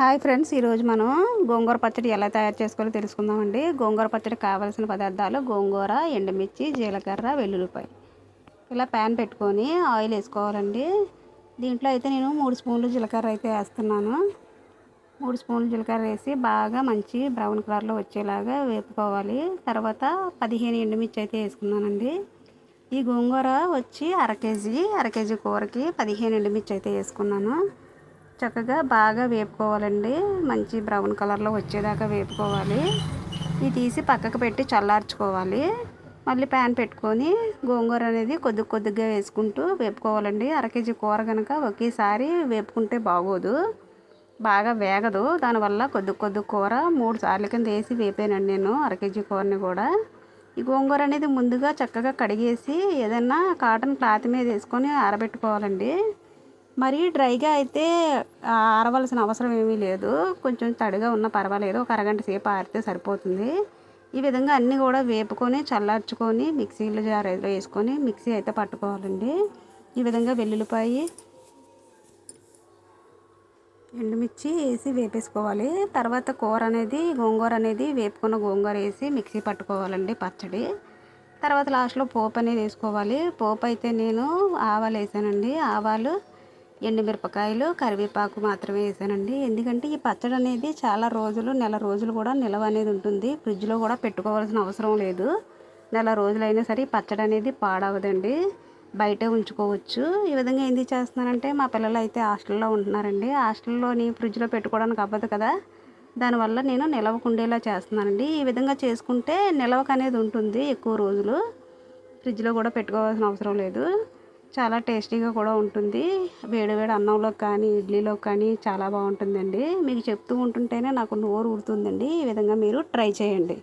Hi friends ఈరోజు మనం గోంగూర పచ్చడి ఎలా తయారు చేసుకోవాలో తెలుసుకుందామండి. గోంగూర పచ్చడి కావాల్సిన పదార్థాలు గోంగూర ఎండుమిర్చి జీలకర్ర వెల్లుల్లిపాయ. ఇలా ప్యాన్ పెట్టుకొని ఆయిల్ వేసుకోవాలండి. దీంట్లో అయితే నేను మూడు స్పూన్లు జీలకర్ర అయితే వేస్తున్నాను. మూడు స్పూన్లు జీలకర్ర వేసి బాగా మంచి బ్రౌన్ కలర్లో వచ్చేలాగా వేపుకోవాలి. తర్వాత పదిహేను ఎండుమిర్చి అయితే వేసుకున్నానండి. ఈ గోంగూర వచ్చి అర కేజీ అర కేజీ కూరకి పదిహేను ఎండుమిర్చి అయితే వేసుకున్నాను. చక్కగా బాగా వేపుకోవాలండి. మంచి బ్రౌన్ కలర్లో వచ్చేదాకా వేపుకోవాలి. ఇది తీసి పక్కకు పెట్టి చల్లార్చుకోవాలి. మళ్ళీ ప్యాన్ పెట్టుకొని గోంగూర అనేది కొద్ది కొద్దిగా వేసుకుంటూ వేపుకోవాలండి. అర కేజీ కూర కనుక ఒకేసారి వేపుకుంటే బాగోదు. బాగా వేగదు. దానివల్ల కొద్ది కొద్ది కూర మూడు సార్లు కింద వేసి వేపానండి నేను అర కేజీ కూరని కూడా. ఈ గోంగూర అనేది ముందుగా చక్కగా కడిగేసి ఏదైనా కాటన్ క్లాత్ మీద వేసుకొని ఆరబెట్టుకోవాలండి. మరీ డ్రైగా అయితే ఆరవలసిన అవసరం ఏమీ లేదు. కొంచెం తడిగా ఉన్న పర్వాలేదు. ఒక అరగంట సేపు ఆరితే సరిపోతుంది. ఈ విధంగా అన్నీ కూడా వేపుకొని చల్లార్చుకొని మిక్సీలో జార్ వేసుకొని మిక్సీ అయితే పట్టుకోవాలండి. ఈ విధంగా వెల్లుల్లిపాయి ఎండుమిర్చి వేసి వేపేసుకోవాలి. తర్వాత కూర అనేది గోంగూర అనేది వేపుకున్న గోంగూర వేసి మిక్సీ పట్టుకోవాలండి పచ్చడి. తర్వాత లాస్ట్లో పోపు అనేది వేసుకోవాలి. పోపు అయితే నేను ఆవాలు వేసానండి. ఆవాలు ఎండుమిరపకాయలు కరివేపాకు మాత్రమే వేసానండి. ఎందుకంటే ఈ పచ్చడి అనేది చాలా రోజులు నెల రోజులు కూడా నిల్వ అనేది ఉంటుంది. ఫ్రిడ్జ్లో కూడా పెట్టుకోవాల్సిన అవసరం లేదు. నెల రోజులైనా సరే పచ్చడి అనేది పాడవదండి. బయటే ఉంచుకోవచ్చు. ఈ విధంగా ఎందుకు చేస్తున్నానంటే మా పిల్లలు అయితే హాస్టల్లో ఉంటున్నారండి. హాస్టల్లోని ఫ్రిడ్జ్లో పెట్టుకోవడానికి అవ్వదు కదా. దానివల్ల నేను నిలవకుండేలా చేస్తున్నానండి. ఈ విధంగా చేసుకుంటే నిలవకనేది ఉంటుంది ఎక్కువ రోజులు. ఫ్రిడ్జ్లో కూడా పెట్టుకోవాల్సిన అవసరం లేదు. చాలా టేస్టీగా కూడా ఉంటుంది. వేడి వేడి అన్నంలో కానీ ఇడ్లీలో కానీ చాలా బాగుంటుందండి. మీకు చెప్తూ ఉంటుంటేనే నాకు నోరు ఊరుతుందండి. ఈ విధంగా మీరు ట్రై చేయండి.